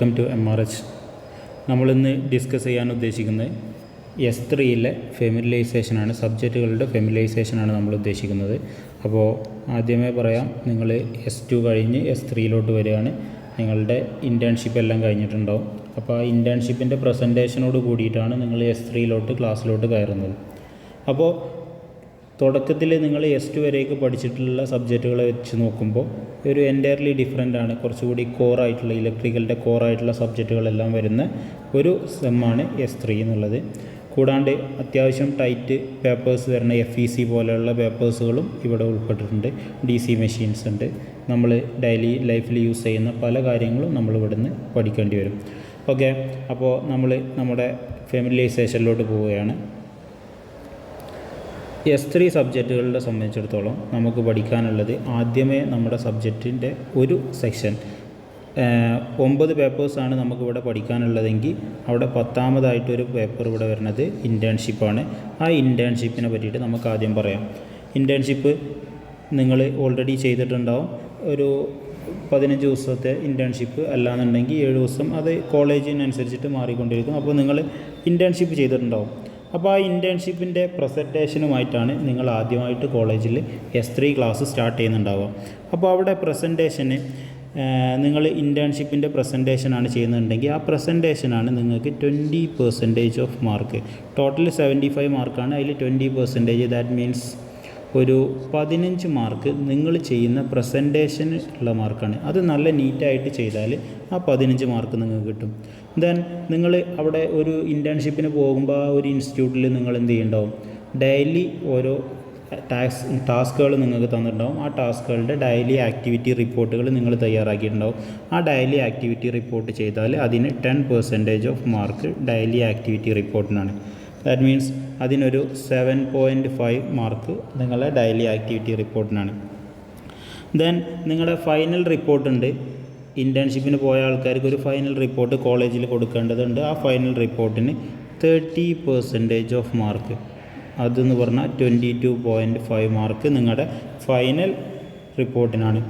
Welcome to M R H നമ്മളിന്ന് discuss ചെയ്യാൻ ഉദ്ദേശിക്കുന്നത് എസ് ത്രീയിലെ ഫെമിലൈസേഷനാണ് സബ്ജക്റ്റുകളുടെ ഫെമിലൈസേഷനാണ് നമ്മൾ ഉദ്ദേശിക്കുന്നത്. അപ്പോൾ ആദ്യമേ പറയാം നിങ്ങൾ എസ് ടു കഴിഞ്ഞ് എസ് ത്രീയിലോട്ട് വരികയാണ്. നിങ്ങളുടെ ഇന്റേൺഷിപ്പ് എല്ലാം കഴിഞ്ഞിട്ടുണ്ടാവും. അപ്പോൾ ആ ഇന്റേൺഷിപ്പിന്റെ പ്രസന്റേഷനോട് കൂടിയിട്ടാണ് നിങ്ങൾ എസ് ത്രീയിലോട്ട് ക്ലാസ്സിലോട്ട് കയറുന്നത്. അപ്പോൾ തുടക്കത്തിൽ നിങ്ങൾ എസ് ടു വരെയൊക്കെ പഠിച്ചിട്ടുള്ള സബ്ജക്റ്റുകളെ വെച്ച് നോക്കുമ്പോൾ ഒരു എന്റയർലി ഡിഫറെന്റ് ആണ്. കുറച്ചുകൂടി കോറായിട്ടുള്ള ഇലക്ട്രിക്കലിന്റെ കോറായിട്ടുള്ള സബ്ജക്റ്റുകളെല്ലാം വരുന്ന ഒരു സെമ്മാണ് എസ് ത്രീ എന്നുള്ളത്. കൂടാണ്ട് അത്യാവശ്യം ടൈറ്റ് പേപ്പേഴ്സ് വരുന്ന എഫ് ഇ സി പോലെയുള്ള പേപ്പേഴ്സുകളും ഇവിടെ ഉൾപ്പെട്ടിട്ടുണ്ട്. ഡി സി മെഷീൻസ് ഉണ്ട്. നമ്മൾ ഡെയിലി ലൈഫിൽ യൂസ് ചെയ്യുന്ന പല കാര്യങ്ങളും നമ്മൾ ഇവിടുന്ന് പഠിക്കേണ്ടി വരും. ഓക്കെ അപ്പോൾ നമ്മൾ നമ്മുടെ ഫെമിലൈസേഷനിലോട്ട് പോവുകയാണ്. എസ് ത്രീ സബ്ജക്റ്റുകളെ സംബന്ധിച്ചിടത്തോളം നമുക്ക് പഠിക്കാനുള്ളത് ആദ്യമേ നമ്മുടെ സബ്ജക്റ്റിന്റെ ഒരു സെക്ഷൻ ഒമ്പത് പേപ്പേഴ്സാണ് നമുക്കിവിടെ പഠിക്കാനുള്ളതെങ്കിൽ അവിടെ പത്താമതായിട്ടൊരു പേപ്പർ ഇവിടെ വരുന്നത് ഇന്റേൺഷിപ്പാണ് ആ ഇന്റേൺഷിപ്പിനെ പറ്റിയിട്ട് നമുക്ക് ആദ്യം പറയാം. ഇന്റേൺഷിപ്പ് നിങ്ങൾ ഓൾറെഡി ചെയ്തിട്ടുണ്ടാവും. ഒരു പതിനഞ്ച് ദിവസത്തെ ഇന്റേൺഷിപ്പ് അല്ലാന്നുണ്ടെങ്കിൽ ഏഴ് ദിവസം അത് കോളേജിനനുസരിച്ചിട്ട് മാറിക്കൊണ്ടിരിക്കും. അപ്പോൾ നിങ്ങൾ ഇന്റേൺഷിപ്പ് ചെയ്തിട്ടുണ്ടാവും. അപ്പോൾ ആ ഇന്റേൺഷിപ്പിന്റെ പ്രസന്റേഷനുമായിട്ടാണ് നിങ്ങൾ ആദ്യമായിട്ട് കോളേജിൽ എസ് ത്രീ ക്ലാസ് സ്റ്റാർട്ട് ചെയ്യുന്നുണ്ടാവുക. അപ്പോൾ അവിടെ പ്രസന്റേഷന് നിങ്ങൾ ഇന്റേൺഷിപ്പിന്റെ പ്രസന്റേഷനാണ് ചെയ്യുന്നുണ്ടെങ്കിൽ ആ പ്രസന്റേഷനാണ് നിങ്ങൾക്ക് twenty percentage of mark total seventy five മാർക്കാണ് അതിൽ ട്വന്റി പെർസെന്റേജ് ദാറ്റ് മീൻസ് ഒരു പതിനഞ്ച് മാർക്ക് നിങ്ങൾ ചെയ്യുന്ന പ്രസന്റേഷൻ ഉള്ള മാർക്കാണ് അത് നല്ല നീറ്റായിട്ട് ചെയ്താൽ ആ പതിനഞ്ച് മാർക്ക് നിങ്ങൾക്ക് കിട്ടും. ദെൻ നിങ്ങൾ അവിടെ ഒരു ഇന്റേൺഷിപ്പിന് പോകുമ്പോൾ ആ ഒരു ഇൻസ്റ്റിറ്റ്യൂട്ടിൽ നിങ്ങൾ എന്ത് ചെയ്യുന്നുണ്ടാവും ഡെയിലി ഓരോ ടാക്സ് ടാസ്കുകൾ നിങ്ങൾക്ക് തന്നിട്ടുണ്ടാവും. ആ ടാസ്കുകളുടെ ഡെയിലി ആക്ടിവിറ്റി റിപ്പോർട്ടുകൾ നിങ്ങൾ തയ്യാറാക്കിയിട്ടുണ്ടാവും. ആ ഡെയിലി ആക്ടിവിറ്റി റിപ്പോർട്ട് ചെയ്താൽ അതിന് ten percentage of mark daily activity റിപ്പോർട്ടിനാണ് that means അതിനൊരു സെവൻ പോയിന്റ് ഫൈവ് മാർക്ക് നിങ്ങളുടെ ഡെയിലി ആക്ടിവിറ്റി റിപ്പോർട്ടിനാണ് ദെൻ നിങ്ങളുടെ ഫൈനൽ റിപ്പോർട്ടുണ്ട് ഇന്റേൺഷിപ്പിന് പോയ ആൾക്കാർക്ക് ഒരു ഫൈനൽ റിപ്പോർട്ട് കോളേജിൽ കൊടുക്കേണ്ടതുണ്ട്. ആ ഫൈനൽ റിപ്പോർട്ടിന് തേർട്ടി പെർസെന്റേജ് ഓഫ് മാർക്ക് അതെന്ന് പറഞ്ഞാൽ twenty two point five mark നിങ്ങളുടെ ഫൈനൽ റിപ്പോർട്ടിനാണ്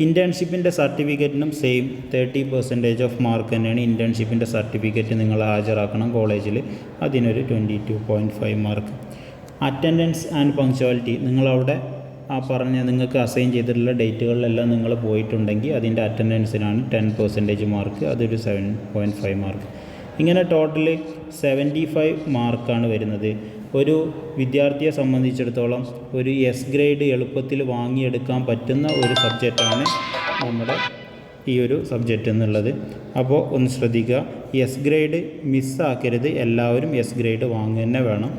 ഇന്റേൺഷിപ്പിന്റെ സർട്ടിഫിക്കറ്റിനും same thirty percentage of mark തന്നെയാണ് ഇന്റേൺഷിപ്പിന്റെ സർട്ടിഫിക്കറ്റ് നിങ്ങൾ ഹാജരാക്കണം കോളേജിൽ അതിനൊരു twenty two point five mark attendance and punctuality നിങ്ങളവിടെ ആ പറഞ്ഞ നിങ്ങൾക്ക് അസൈൻ ചെയ്തിട്ടുള്ള ഡേറ്റുകളിലെല്ലാം നിങ്ങൾ പോയിട്ടുണ്ടെങ്കിൽ അതിന്റെ അറ്റൻഡൻസിനാണ് ടെൻ പെർസെന്റേജ് മാർക്ക് അതൊരു സെവൻ പോയിന്റ് ഫൈവ് മാർക്ക് ഇങ്ങനെ ടോട്ടൽ സെവന്റി ഫൈവ് മാർക്കാണ് വരുന്നത്. ഒരു വിദ്യാർത്ഥിയെ സംബന്ധിച്ചിടത്തോളം ഒരു എസ് ഗ്രേഡ് എളുപ്പത്തിൽ വാങ്ങിയെടുക്കാൻ പറ്റുന്ന ഒരു സബ്ജക്റ്റാണ് നമ്മുടെ ഈ ഒരു സബ്ജക്റ്റ് എന്നുള്ളത്. അപ്പോൾ ഒന്ന് ശ്രദ്ധിക്കുക എസ് ഗ്രേഡ് മിസ്സാക്കരുത് എല്ലാവരും എസ് ഗ്രേഡ് വാങ്ങുക തന്നെ വേണം.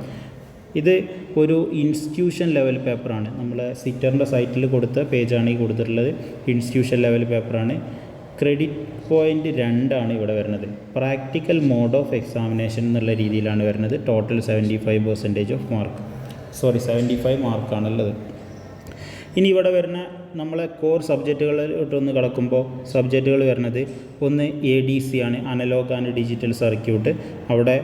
ഇത് ഒരു ഇൻസ്റ്റിറ്റ്യൂഷൻ ലെവൽ പേപ്പറാണ് നമ്മളെ സിറ്ററിന്റെ സൈറ്റിൽ കൊടുത്ത പേജാണ് ഈ കൊടുത്തിട്ടുള്ളത്. ഇൻസ്റ്റിറ്റ്യൂഷൻ ലെവൽ പേപ്പറാണ് ക്രെഡിറ്റ് പോയിന്റ് രണ്ടാണ് ഇവിടെ വരുന്നത്. പ്രാക്ടിക്കൽ മോഡ് ഓഫ് എക്സാമിനേഷൻ എന്നുള്ള രീതിയിലാണ് വരുന്നത്. Total seventy five percentage of mark sorry seventy five മാർക്കാണുള്ളത് ഇനി ഇവിടെ വരുന്ന നമ്മളെ കോർ സബ്ജക്റ്റുകളിലോട്ടൊന്ന് കിടക്കുമ്പോൾ സബ്ജക്റ്റുകൾ വരുന്നത് ഒന്ന് എ ഡി സി ആണ്. അനലോഗ് ആൻഡ് ഡിജിറ്റൽ സർക്യൂട്ട് അവിടെ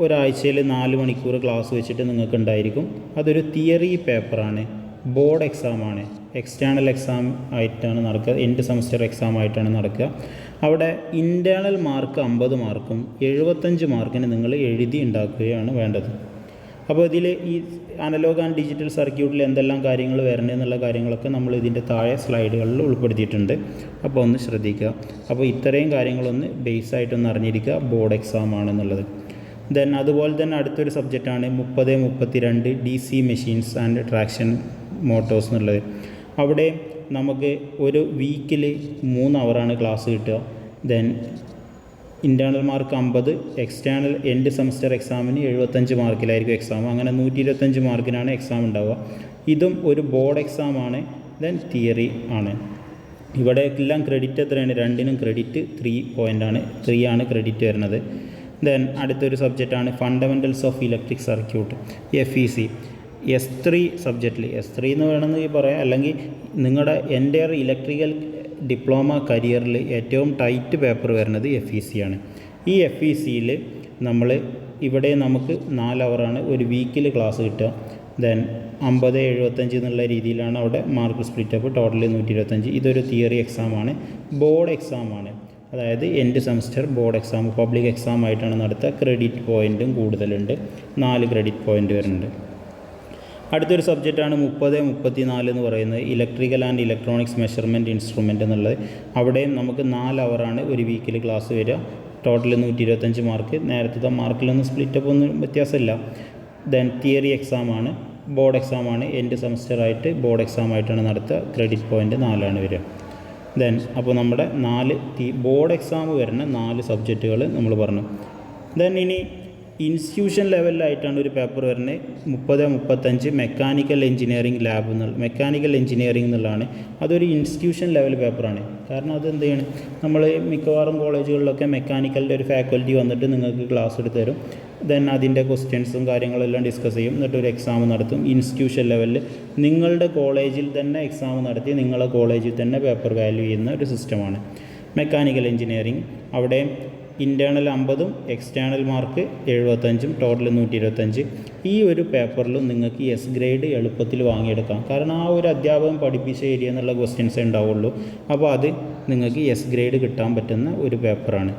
ഒരാഴ്ചയിൽ നാല് മണിക്കൂർ ക്ലാസ് വെച്ചിട്ട് നിങ്ങൾക്ക് ഉണ്ടായിരിക്കും അതൊരു തിയറി പേപ്പറാണ്. ബോർഡ് എക്സാമാണ്. എക്സ്റ്റേണൽ എക്സാം ആയിട്ടാണ് നടക്കുക. എൻഡ് സെമസ്റ്റർ എക്സാം ആയിട്ടാണ് നടക്കുക. അവിടെ ഇന്റേണൽ മാർക്ക് അമ്പത് മാർക്കും എഴുപത്തഞ്ച് മാർക്കിന് നിങ്ങൾ എഴുതി ഉണ്ടാക്കുകയാണ് വേണ്ടത്. അപ്പോൾ ഇതിൽ ഈ അനലോഗ് ആൻഡ് ഡിജിറ്റൽ സർക്യൂട്ടിൽ എന്തെല്ലാം കാര്യങ്ങൾ വരണേ എന്നുള്ള കാര്യങ്ങളൊക്കെ നമ്മൾ ഇതിന്റെ താഴെ സ്ലൈഡുകളിൽ ഉൾപ്പെടുത്തിയിട്ടുണ്ട്. അപ്പോൾ ഒന്ന് ശ്രദ്ധിക്കുക. അപ്പോൾ ഇത്രയും കാര്യങ്ങളൊന്ന് ബേസ് ആയിട്ടൊന്ന് അറിഞ്ഞിരിക്കുക. ബോർഡ് എക്സാം ആണെന്നുള്ളത്. ദെൻ അതുപോലെ തന്നെ അടുത്തൊരു സബ്ജക്റ്റാണ് മുപ്പത് മുപ്പത്തി രണ്ട് D C machines and traction motors എന്നുള്ളത്. അവിടെ നമുക്ക് ഒരു വീക്കിൽ മൂന്ന് അവറാണ് ക്ലാസ് കിട്ടുക. ദെൻ ഇന്റേർണൽ മാർക്ക് അമ്പത് എക്സ്റ്റേണൽ എൻഡ് സെമസ്റ്റർ എക്സാമിന് എഴുപത്തഞ്ച് മാർക്കിലായിരിക്കും എക്സാം അങ്ങനെ നൂറ്റി ഇരുപത്തഞ്ച് മാർക്കിനാണ് എക്സാം ഉണ്ടാവുക. ഇതും ഒരു ബോർഡ് എക്സാമാണ് ദെൻ തിയറി ആണ്. ഇവിടെ എല്ലാം ക്രെഡിറ്റ് എത്രയാണ്? രണ്ടിനും ക്രെഡിറ്റ് ത്രീ പോയിന്റ് ആണ്. ത്രീ ആണ് ക്രെഡിറ്റ് വരുന്നത്. ദെൻ അടുത്തൊരു സബ്ജക്റ്റാണ് fundamentals of electric circuit F E C S three സബ്ജക്റ്റിൽ S three എന്ന് വേണമെങ്കിൽ പറയാം. അല്ലെങ്കിൽ നിങ്ങളുടെ എന്റെ ഇലക്ട്രിക്കൽ ഡിപ്ലോമ കരിയറിൽ ഏറ്റവും ടൈറ്റ് പേപ്പർ വരുന്നത് എഫ് ഇ സി ആണ്. ഈ എഫ് ഇ സിയിൽ നമ്മൾ ഇവിടെ നമുക്ക് നാല് അവറാണ് ഒരു വീക്കിൽ ക്ലാസ് കിട്ടുക. ദെൻ അമ്പത് എഴുപത്തഞ്ച് എന്നുള്ള രീതിയിലാണ് അവിടെ മാർക്ക് സ്പ്ലിറ്റ് അപ്പ് ടോട്ടൽ നൂറ്റി ഇരുപത്തഞ്ച്. ഇതൊരു തിയറി എക്സാമാണ് ബോർഡ് എക്സാമാണ് അതായത് end semester board exam public exam ആയിട്ടാണ് നടത്തുക ക്രെഡിറ്റ് പോയിന്റും കൂടുതലുണ്ട്. നാല് ക്രെഡിറ്റ് പോയിന്റ് വരുന്നുണ്ട്. അടുത്തൊരു സബ്ജക്റ്റാണ് മുപ്പത് മുപ്പത്തി നാല് എന്ന് പറയുന്നത്. Electrical and electronics measurement instrument എന്നുള്ളത്. അവിടെയും നമുക്ക് നാല് അവറാണ് ഒരു വീക്കിൽ ക്ലാസ് വരിക. ടോട്ടൽ നൂറ്റി ഇരുപത്തഞ്ച് മാർക്ക് നേരത്തെ മാർക്കിലൊന്നും സ്പ്ലിറ്റപ്പ് ഒന്നും വ്യത്യാസമില്ല. ദെൻ തിയറി എക്സാമാണ് ബോർഡ് എക്സാമാണ് എൻഡ് സെമസ്റ്റർ ആയിട്ട് ബോർഡ് എക്സാം ആയിട്ടാണ് നടത്തുക ക്രെഡിറ്റ് പോയിന്റ് നാലാണ് വരിക. ദെൻ അപ്പോൾ നമ്മുടെ നാല് ബോർഡ് എക്സാം വരുന്ന നാല് സബ്ജക്റ്റുകൾ നമ്മൾ പറഞ്ഞു. ദെൻ ഇനി ഇൻസ്റ്റിറ്റ്യൂഷൻ ലെവലിലായിട്ടാണ് ഒരു പേപ്പർ വരുന്നത്. മുപ്പത് മുപ്പത്തഞ്ച് മെക്കാനിക്കൽ എഞ്ചിനീയറിംഗ് ലാബ് എന്നുള്ള മെക്കാനിക്കൽ എഞ്ചിനീയറിംഗ് എന്നുള്ളതാണ് അതൊരു ഇൻസ്റ്റിറ്റ്യൂഷൻ ലെവൽ പേപ്പറാണ് കാരണം അത് എന്ത് ചെയ്യണം? നമ്മൾ മിക്കവാറും കോളേജുകളിലൊക്കെ മെക്കാനിക്കലിന്റെ ഒരു ഫാക്കൽറ്റി വന്നിട്ട് നിങ്ങൾക്ക് ക്ലാസ് എടുത്ത് തരും. ദെൻ അതിന്റെ ക്വസ്റ്റ്യൻസും കാര്യങ്ങളെല്ലാം ഡിസ്കസ് ചെയ്യും. എന്നിട്ട് ഒരു എക്സാം നടത്തും. ഇൻസ്റ്റിറ്റ്യൂഷൻ ലെവലിൽ നിങ്ങളുടെ കോളേജിൽ തന്നെ എക്സാം നടത്തി നിങ്ങളെ കോളേജിൽ തന്നെ പേപ്പർ വാല്യൂ ചെയ്യുന്ന ഒരു സിസ്റ്റമാണ് മെക്കാനിക്കൽ എഞ്ചിനീയറിംഗ് അവിടെ ഇന്റേണൽ അമ്പതും എക്സ്റ്റേണൽ മാർക്ക് എഴുപത്തഞ്ചും ടോട്ടൽ നൂറ്റി ഇരുപത്തഞ്ച് ഈ ഒരു പേപ്പറിലും നിങ്ങൾക്ക് എസ് ഗ്രേഡ് എളുപ്പത്തിൽ വാങ്ങിയെടുക്കാം. കാരണം ആ ഒരു അധ്യാപകൻ പഠിപ്പിച്ച ഏരിയ എന്നുള്ള ക്വസ്റ്റ്യൻസേ ഉണ്ടാവുള്ളൂ. അപ്പോൾ അത് നിങ്ങൾക്ക് എസ് ഗ്രേഡ് കിട്ടാൻ പറ്റുന്ന ഒരു പേപ്പറാണ്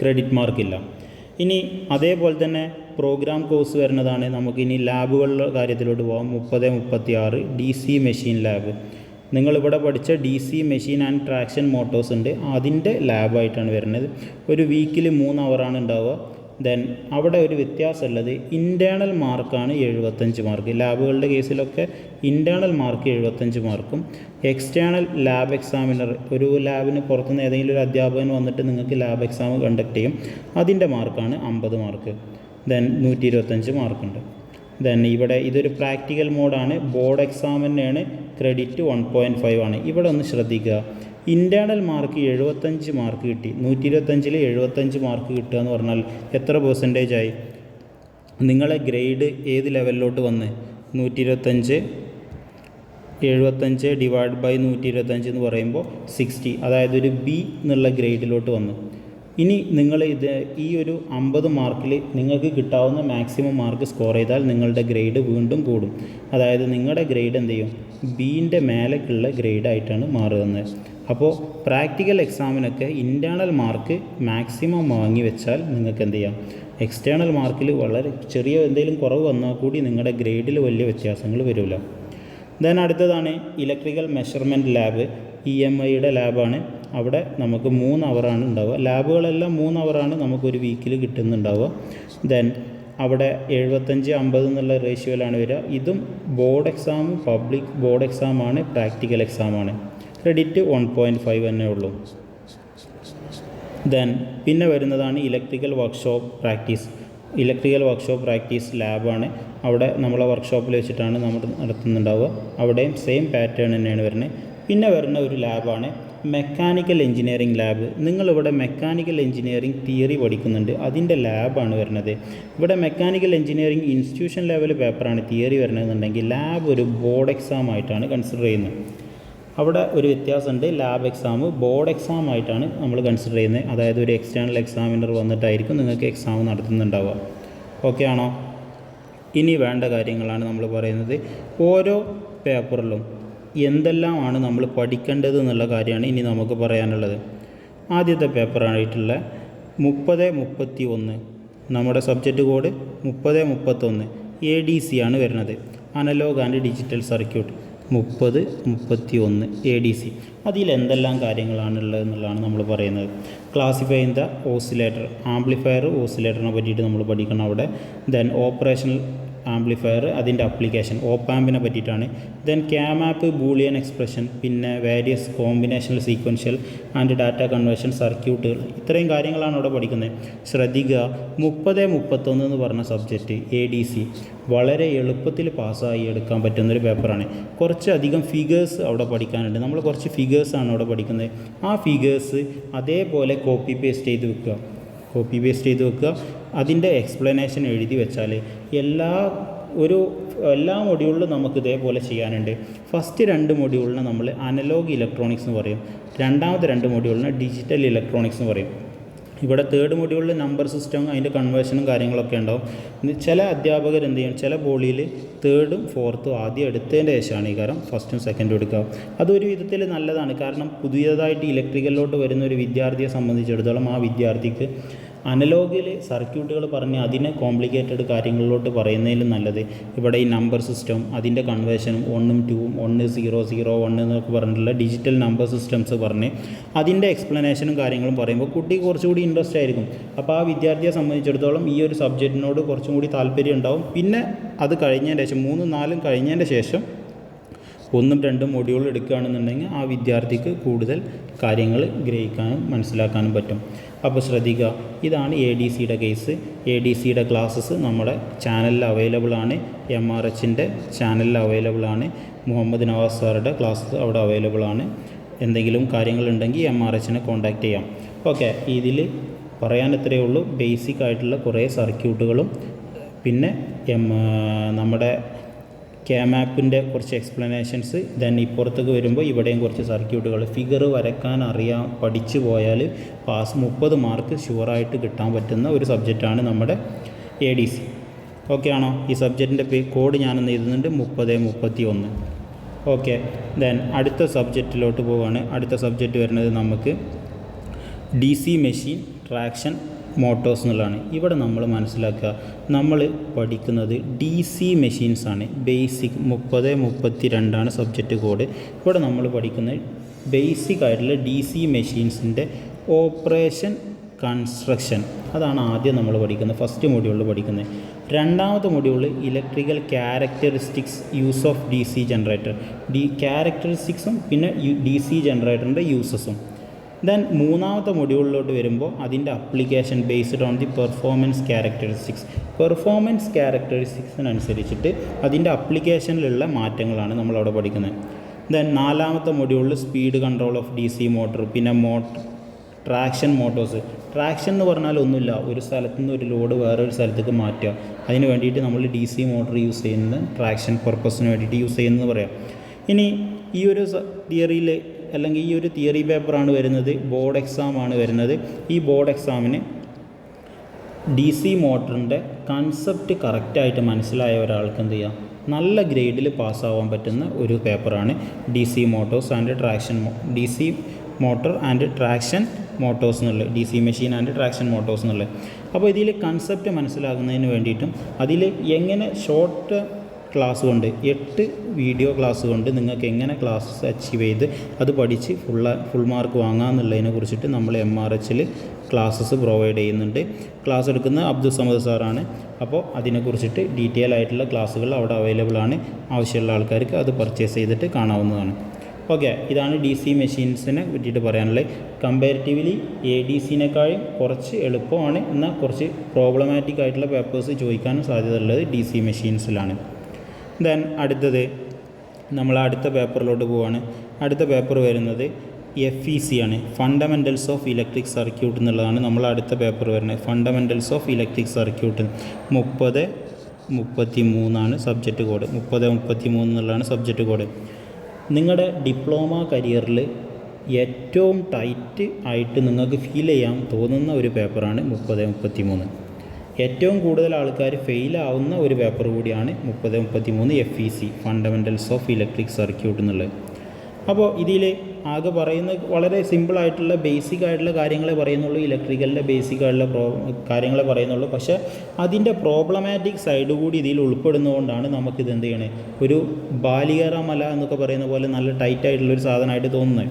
ക്രെഡിറ്റ് മാർക്കില്ല ഇനി അതേപോലെ തന്നെ പ്രോഗ്രാം കോഴ്സ് വരുന്നതാണ്. നമുക്കിനി ലാബുകളുടെ കാര്യത്തിലോട്ട് പോകാം മുപ്പത് മുപ്പത്തി ആറ് ഡി സി മെഷീൻ ലാബ് നിങ്ങളിവിടെ പഠിച്ച D C machine and traction motors ഉണ്ട്. അതിന്റെ ലാബായിട്ടാണ് വരുന്നത്. ഒരു വീക്കിൽ മൂന്ന് അവറാണ് ഉണ്ടാവുക. ദെൻ അവിടെ ഒരു വ്യത്യാസമുള്ളത് ഇന്റേണൽ മാർക്കാണ് എഴുപത്തഞ്ച് മാർക്ക് ലാബുകളുടെ കേസിലൊക്കെ ഇന്റേണൽ മാർക്ക് എഴുപത്തഞ്ച് മാർക്കും എക്സ്റ്റേണൽ ലാബ് എക്സാമിനർ ഒരു ലാബിന് പുറത്തുനിന്ന് ഏതെങ്കിലും ഒരു അധ്യാപകൻ വന്നിട്ട് നിങ്ങൾക്ക് ലാബ് എക്സാം കണ്ടക്ട് ചെയ്യും. അതിന്റെ മാർക്കാണ് അമ്പത് മാർക്ക് ദെൻ നൂറ്റി ഇരുപത്തഞ്ച് മാർക്കുണ്ട് ദെൻ ഇവിടെ ഇതൊരു പ്രാക്ടിക്കൽ മോഡാണ് ബോർഡ് എക്സാമിനാണ് ക്രെഡിറ്റ് വൺ പോയിന്റ് ഫൈവ് ആണ്. ഇവിടെ ഒന്ന് ശ്രദ്ധിക്കുക. ഇന്റേർണൽ മാർക്ക് എഴുപത്തഞ്ച് മാർക്ക് കിട്ടി. നൂറ്റി ഇരുപത്തഞ്ചിൽ എഴുപത്തഞ്ച് മാർക്ക് കിട്ടുക എന്ന് പറഞ്ഞാൽ എത്ര പെർസെന്റേജ് ആയി? നിങ്ങളെ ഗ്രേഡ് ഏത് ലെവലിലോട്ട് വന്ന്? നൂറ്റി ഇരുപത്തഞ്ച് എഴുപത്തഞ്ച് ഡിവൈഡ് ബൈ നൂറ്റി ഇരുപത്തഞ്ച് എന്ന് പറയുമ്പോൾ സിക്സ്റ്റി അതായത് ഒരു ബി എന്നുള്ള ഗ്രേഡിലോട്ട് വന്നു. ഇനി നിങ്ങൾ ഇത് ഈ ഒരു അമ്പത് മാർക്കിൽ നിങ്ങൾക്ക് കിട്ടാവുന്ന മാക്സിമം മാർക്ക് സ്കോർ ചെയ്താൽ നിങ്ങളുടെ ഗ്രേഡ് വീണ്ടും കൂടും. അതായത് നിങ്ങളുടെ ഗ്രേഡ് എന്ത് ചെയ്യും? ബീന്റെ മേലേക്കുള്ള ഗ്രേഡായിട്ടാണ് മാറുന്നത്. അപ്പോൾ പ്രാക്ടിക്കൽ എക്സാമിനൊക്കെ ഇന്റേർണൽ മാർക്ക് മാക്സിമം വാങ്ങി വെച്ചാൽ നിങ്ങൾക്ക് എന്ത് ചെയ്യാം? എക്സ്റ്റേണൽ മാർക്കിൽ വളരെ ചെറിയ എന്തെങ്കിലും കുറവ് വന്നാൽ കൂടി നിങ്ങളുടെ ഗ്രേഡിൽ വലിയ വ്യത്യാസങ്ങൾ വരില്ല. ദെൻ അടുത്തതാണ് electrical measurement lab. E M ഐയുടെ ലാബാണ്. അവിടെ നമുക്ക് മൂന്ന് അവറാണ് ഉണ്ടാവുക. ലാബുകളെല്ലാം മൂന്ന് അവറാണ് നമുക്കൊരു വീക്കിൽ കിട്ടുന്നുണ്ടാവുക. ദെൻ അവിടെ എഴുപത്തഞ്ച് അമ്പത് എന്നുള്ള റേഷ്യോയിലാണ് വരിക. ഇതും ബോർഡ് എക്സാം പബ്ലിക് ബോർഡ് എക്സാമാണ് പ്രാക്ടിക്കൽ എക്സാമാണ്. ക്രെഡിറ്റ് വൺ പോയിന്റ് ഫൈവ് തന്നെ ഉള്ളൂ. ദെൻ പിന്നെ വരുന്നതാണ് electrical workshop practice electrical workshop practice ലാബാണ് അവിടെ നമ്മളെ വർക്ക്ഷോപ്പിൽ വെച്ചിട്ടാണ് നമ്മൾ നടത്തുന്നുണ്ടാവുക. അവിടെയും സെയിം പാറ്റേൺ തന്നെയാണ് വരുന്നത്. പിന്നെ വരുന്ന ഒരു ലാബാണ് മെക്കാനിക്കൽ എഞ്ചിനീയറിംഗ് ലാബ് നിങ്ങളിവിടെ മെക്കാനിക്കൽ എഞ്ചിനീയറിംഗ് തിയറി പഠിക്കുന്നുണ്ട്. അതിന്റെ ലാബാണ് വരുന്നത്. ഇവിടെ മെക്കാനിക്കൽ എഞ്ചിനീയറിംഗ് ഇൻസ്റ്റിറ്റ്യൂഷൻ ലെവൽ പേപ്പറാണ് തിയറി വരുന്നതെന്നുണ്ടെങ്കിൽ ലാബ് ഒരു ബോർഡ് എക്സാം ആയിട്ടാണ് കൺസിഡർ ചെയ്യുന്നത്. അവിടെ ഒരു വ്യത്യാസമുണ്ട്. ലാബ് എക്സാം ബോർഡ് എക്സാം ആയിട്ടാണ് നമ്മൾ കൺസിഡർ ചെയ്യുന്നത്. അതായത് ഒരു എക്സ്റ്റേണൽ എക്സാമിനർ വന്നിട്ടായിരിക്കും നിങ്ങൾക്ക് എക്സാം നടത്തുന്നുണ്ടാവുക. ഓക്കെ ആണോ? ഇനി വേണ്ട കാര്യങ്ങളാണ് നമ്മൾ പറയുന്നത്. ഓരോ പേപ്പറിലും എന്തെല്ലാമാണ് നമ്മൾ പഠിക്കേണ്ടത് എന്നുള്ള കാര്യമാണ് ഇനി നമുക്ക് പറയാനുള്ളത്. ആദ്യത്തെ പേപ്പറായിട്ടുള്ള മുപ്പത് മുപ്പത്തി ഒന്ന് നമ്മുടെ സബ്ജക്റ്റ് കോഡ് മുപ്പത് മുപ്പത്തൊന്ന് എ ഡി സി ആണ് വരുന്നത്. അനലോഗ് ആൻഡ് ഡിജിറ്റൽ സർക്യൂട്ട് മുപ്പത് മുപ്പത്തി ഒന്ന് എ ഡി സി അതിൽ എന്തെല്ലാം കാര്യങ്ങളാണുള്ളത് എന്നുള്ളതാണ് നമ്മൾ പറയുന്നത്. ക്ലാസിഫൈ ദ ഓസിലേറ്റർ ആംപ്ലിഫയർ ഓസിലേറ്ററിനെ പറ്റിയിട്ട് നമ്മൾ പഠിക്കണം അവിടെ. ദെൻ ഓപ്പറേഷണൽ ആംപ്ലിഫയർ അതിന്റെ അപ്ലിക്കേഷൻ ഓപ്പാമ്പിനെ പറ്റിയിട്ടാണ്. Then K map Boolean expression പിന്നെ various combinational sequential and data conversion സർക്യൂട്ടുകൾ ഇത്രയും കാര്യങ്ങളാണ് അവിടെ പഠിക്കുന്നത്. ശ്രദ്ധിക്കുക. മുപ്പത് മുപ്പത്തൊന്ന് എന്ന് പറഞ്ഞ സബ്ജക്റ്റ് എ ഡി സി വളരെ എളുപ്പത്തിൽ പാസ്സായി എടുക്കാൻ പറ്റുന്നൊരു പേപ്പറാണ് കുറച്ചധികം ഫിഗേഴ്സ് അവിടെ പഠിക്കാനുണ്ട്. നമ്മൾ കുറച്ച് ഫിഗേഴ്സാണ് അവിടെ പഠിക്കുന്നത്. ആ ഫിഗേഴ്സ് അതേപോലെ കോപ്പി പേസ്റ്റ് ചെയ്ത് വെക്കുക. കോപ്പി പേസ്റ്റ് ചെയ്ത് വെക്കുക. അതിന്റെ എക്സ്പ്ലനേഷൻ എഴുതി വെച്ചാൽ എല്ലാ ഒരു എല്ലാ മൊഡ്യൂളിലും നമുക്ക് ഇതേപോലെ ചെയ്യാനുണ്ട്. ഫസ്റ്റ് രണ്ട് മൊഡ്യൂളിന് നമ്മൾ അനലോഗ് ഇലക്ട്രോണിക്സ് എന്ന് പറയും. രണ്ടാമത്തെ രണ്ട് മൊഡ്യൂളിന് ഡിജിറ്റൽ ഇലക്ട്രോണിക്സ് എന്ന് പറയും. ഇവിടെ തേർഡ് മൊഡ്യൂളിൽ നമ്പർ സിസ്റ്റം അതിന്റെ കൺവേർഷനും കാര്യങ്ങളൊക്കെ ഉണ്ടാവും. ചില അധ്യാപകർ എന്ത് ചെയ്യും? ചില ബോളിയിൽ തേർഡും ഫോർത്തും ആദ്യം എടുത്തതിന്റെ ശേഷമാണ് ഈ കാരണം ഫസ്റ്റും സെക്കൻഡും എടുക്കുക. അതൊരു വിധത്തിൽ നല്ലതാണ്. കാരണം പുതിയതായിട്ട് ഇലക്ട്രിക്കലിലോട്ട് വരുന്ന ഒരു വിദ്യാർത്ഥിയെ സംബന്ധിച്ചിടത്തോളം ആ വിദ്യാർത്ഥിക്ക് അനലോഗിൽ സർക്യൂട്ടുകൾ പറഞ്ഞ് അതിനെ കോംപ്ലിക്കേറ്റഡ് കാര്യങ്ങളിലോട്ട് പറയുന്നതിലും നല്ലത്. ഇവിടെ ഈ നമ്പർ സിസ്റ്റം അതിന്റെ കൺവേർഷനും ഒന്നും ടൂവും ഒന്ന് സീറോ സീറോ ഒന്ന് എന്നൊക്കെ പറഞ്ഞിട്ടുള്ള ഡിജിറ്റൽ നമ്പർ സിസ്റ്റംസ് പറഞ്ഞ് അതിന്റെ എക്സ്പ്ലനേഷനും കാര്യങ്ങളും പറയുമ്പോൾ കുട്ടി കുറച്ചുകൂടി ഇൻട്രസ്റ്റ് ആയിരിക്കും. അപ്പോൾ ആ വിദ്യാർത്ഥിയെ സംബന്ധിച്ചിടത്തോളം ഈ ഒരു സബ്ജക്റ്റിനോട് കുറച്ചും കൂടി താല്പര്യം ഉണ്ടാവും. പിന്നെ അത് കഴിഞ്ഞതിന് ശേഷം മൂന്നും നാലും കഴിഞ്ഞതിന്റെ ശേഷം ഒന്നും രണ്ടും മൊഡ്യൂൾ എടുക്കുകയാണെന്നുണ്ടെങ്കിൽ ആ വിദ്യാർത്ഥിക്ക് കൂടുതൽ കാര്യങ്ങൾ ഗ്രഹിക്കാനും മനസ്സിലാക്കാനും പറ്റും. അപ്പോൾ ശ്രദ്ധിക്കുക ഇതാണ് എ ഡി സിയുടെ കേസ് എ ഡി സിയുടെ ക്ലാസ്സസ് നമ്മുടെ ചാനലിൽ അവൈലബിൾ ആണ്. എം ആർ എച്ചിന്റെ ചാനലിൽ അവൈലബിൾ ആണ്. മുഹമ്മദ് നവാസ് സാറുടെ ക്ലാസ്സസ് അവിടെ അവൈലബിൾ ആണ്. എന്തെങ്കിലും കാര്യങ്ങളുണ്ടെങ്കിൽ എം ആർ എച്ചിനെ കോൺടാക്റ്റ് ചെയ്യാം. ഓക്കെ ഇതിൽ പറയാൻ ഇത്രയേ ഉള്ളൂ. ബേസിക് ആയിട്ടുള്ള കുറേ സർക്യൂട്ടുകളും പിന്നെ എം നമ്മുടെ ക്യാമാപ്പിന്റെ കുറച്ച് എക്സ്പ്ലനേഷൻസ് ദെൻ ഇപ്പുറത്തേക്ക് വരുമ്പോൾ ഇവിടെയും കുറച്ച് സർക്യൂട്ടുകൾ ഫിഗർ വരക്കാൻ അറിയാൻ പഠിച്ചു പോയാൽ പാസ് മുപ്പത് മാർക്ക് ഷുവറായിട്ട് കിട്ടാൻ പറ്റുന്ന ഒരു സബ്ജക്റ്റാണ് നമ്മുടെ എ ഡി സി ഓക്കെ ആണോ? ഈ സബ്ജക്റ്റിന്റെ കോഡ് ഞാനൊന്ന് എഴുതുന്നുണ്ട് മുപ്പത് മുപ്പത്തി ഒന്ന് ഓക്കെ ദെൻ അടുത്ത സബ്ജക്റ്റിലോട്ട് പോവുകയാണ് അടുത്ത സബ്ജക്റ്റ് വരുന്നത് നമുക്ക് D C machine traction motors എന്നുള്ളതാണ് ഇവിടെ നമ്മൾ മനസ്സിലാക്കുക നമ്മൾ പഠിക്കുന്നത് ഡി സി മെഷീൻസ് ആണ്. ബേസിക് മുപ്പത് മുപ്പത്തി രണ്ടാണ് സബ്ജക്റ്റ് കോഡ് ഇവിടെ നമ്മൾ പഠിക്കുന്നത് ബേസിക് ആയിട്ടുള്ള ഡി സി മെഷീൻസിന്റെ ഓപ്പറേഷൻ കൺസ്ട്രക്ഷൻ അതാണ് ആദ്യം നമ്മൾ പഠിക്കുന്നത് ഫസ്റ്റ് മൊഡ്യൂളിൽ പഠിക്കുന്നത്. രണ്ടാമത്തെ മൊഡ്യൂളിൽ electrical characteristics use of D C generator D ക്യാരക്ടറിസ്റ്റിക്സും പിന്നെ ഡി സി ജനറേറ്ററിന്റെ യൂസസും ദെൻ മൂന്നാമത്തെ മൊഡ്യൂളിലോട്ട് വരുമ്പോൾ അതിന്റെ application based on the performance characteristics performance ക്യാരക്ടറിസ്റ്റിക്സിനനുസരിച്ചിട്ട് അതിന്റെ അപ്ലിക്കേഷനിലുള്ള മാറ്റങ്ങളാണ് നമ്മളവിടെ പഠിക്കുന്നത്. ദെൻ നാലാമത്തെ മൊഡ്യൂളിൽ speed control of D C motor പിന്നെ മോട്ടർ ട്രാക്ഷൻ മോട്ടോഴ്സ് ട്രാക്ഷൻ എന്ന് പറഞ്ഞാൽ ഒന്നുമില്ല ഒരു സ്ഥലത്തു നിന്ന് ഒരു ലോഡ് വേറൊരു സ്ഥലത്തേക്ക് മാറ്റുക. അതിന് വേണ്ടിയിട്ട് നമ്മൾ ഡി സി മോട്ടോർ യൂസ് ചെയ്യുന്നത് ട്രാക്ഷൻ പർപ്പസിന് വേണ്ടിയിട്ട് യൂസ് ചെയ്യുന്നത് പറയാം. ഇനി ഈ ഒരു തിയറിയിൽ അല്ലെങ്കിൽ ഈ ഒരു തിയറി പേപ്പറാണ് വരുന്നത് ബോർഡ് എക്സാം ആണ് വരുന്നത്. ഈ ബോർഡ് എക്സാമിന് ഡി സി മോട്ടറിന്റെ കൺസെപ്റ്റ് കറക്റ്റായിട്ട് മനസ്സിലായ ഒരാൾക്ക് എന്ത് ചെയ്യാം? നല്ല ഗ്രേഡിൽ പാസ്സാവാൻ പറ്റുന്ന ഒരു പേപ്പറാണ് D C motors and traction D C motor and traction motors എന്നുള്ളത് D C machine and traction motors എന്നുള്ളത്. അപ്പോൾ ഇതിൽ കൺസെപ്റ്റ് മനസ്സിലാകുന്നതിന് വേണ്ടിയിട്ടും അതിൽ എങ്ങനെ ഷോർട്ട് ക്ലാസ് കൊണ്ട് എട്ട് വീഡിയോ ക്ലാസ് കൊണ്ട് നിങ്ങൾക്ക് എങ്ങനെ ക്ലാസ് അച്ചീവ് ചെയ്ത് അത് പഠിച്ച് ഫുള്ള ഫുൾ മാർക്ക് വാങ്ങാമെന്നുള്ളതിനെ കുറിച്ചിട്ട് നമ്മൾ എം ആർ എച്ചിൽ ക്ലാസ്സസ് പ്രൊവൈഡ് ചെയ്യുന്നുണ്ട്. ക്ലാസ് എടുക്കുന്ന അബ്ദുൾ സമദ് സാറാണ് അപ്പോൾ അതിനെക്കുറിച്ചിട്ട് ഡീറ്റെയിൽ ആയിട്ടുള്ള ക്ലാസ്സുകൾ അവിടെ അവൈലബിൾ ആണ്. ആവശ്യമുള്ള ആൾക്കാർക്ക് അത് പർച്ചേസ് ചെയ്തിട്ട് കാണാവുന്നതാണ്. ഓക്കെ ഇതാണ് ഡി സി മെഷീൻസിനെ പറ്റിയിട്ട് പറയാനുള്ളത്. കമ്പാരിറ്റീവ്ലി എ ഡി സിനേക്കാളും കുറച്ച് എളുപ്പമാണ്. എന്നാൽ കുറച്ച് പ്രോബ്ലമാറ്റിക് ആയിട്ടുള്ള പേപ്പേഴ്സ് ചോദിക്കാനും സാധ്യതയുള്ളത് ഡി സി മെഷീൻസിലാണ് ദെൻ അടുത്തത് നമ്മൾ അടുത്ത പേപ്പറിലോട്ട് പോവാണ്. അടുത്ത പേപ്പർ വരുന്നത് എഫ് ഇ സി ആണ്. ഫണ്ടമെന്റൽസ് ഓഫ് ഇലക്ട്രിക് സർക്യൂട്ട് എന്നുള്ളതാണ് നമ്മൾ അടുത്ത പേപ്പർ വരുന്നത്. ഫണ്ടമെന്റൽസ് ഓഫ് ഇലക്ട്രിക് സർക്യൂട്ട് മുപ്പത് മുപ്പത്തി മൂന്നാണ് സബ്ജക്റ്റ് കോഡ് മുപ്പത് മുപ്പത്തി മൂന്ന് എന്നുള്ളതാണ് സബ്ജക്റ്റ് കോഡ് നിങ്ങളുടെ ഡിപ്ലോമ കരിയറിൽ ഏറ്റവും ടൈറ്റ് ആയിട്ട് നിങ്ങൾക്ക് ഫീൽ ചെയ്യാൻ തോന്നുന്ന ഒരു പേപ്പറാണ് മുപ്പത് മുപ്പത്തി മൂന്ന് ഏറ്റവും കൂടുതൽ ആൾക്കാർ ഫെയിലാവുന്ന ഒരു പേപ്പർ കൂടിയാണ് മുപ്പത് മുപ്പത്തി മൂന്ന് F E C fundamentals of electric circuit എന്നുള്ളത്. അപ്പോൾ ഇതിൽ ആകെ പറയുന്ന വളരെ സിമ്പിളായിട്ടുള്ള ബേസിക് ആയിട്ടുള്ള കാര്യങ്ങളെ പറയുന്നുള്ളൂ ഇലക്ട്രിക്കലിന്റെ ബേസിക് ആയിട്ടുള്ള പ്രോ കാര്യങ്ങളെ പറയുന്നുള്ളൂ. പക്ഷേ അതിന്റെ പ്രോബ്ലമാറ്റിക് സൈഡ് കൂടി ഇതിൽ ഉൾപ്പെടുന്നതുകൊണ്ടാണ് നമുക്കിത് എന്ത് ചെയ്യണേ? ഒരു ബാലികറ മല എന്നൊക്കെ പറയുന്ന പോലെ നല്ല ടൈറ്റ് ആയിട്ടുള്ളൊരു സാധനമായിട്ട് തോന്നുന്നത്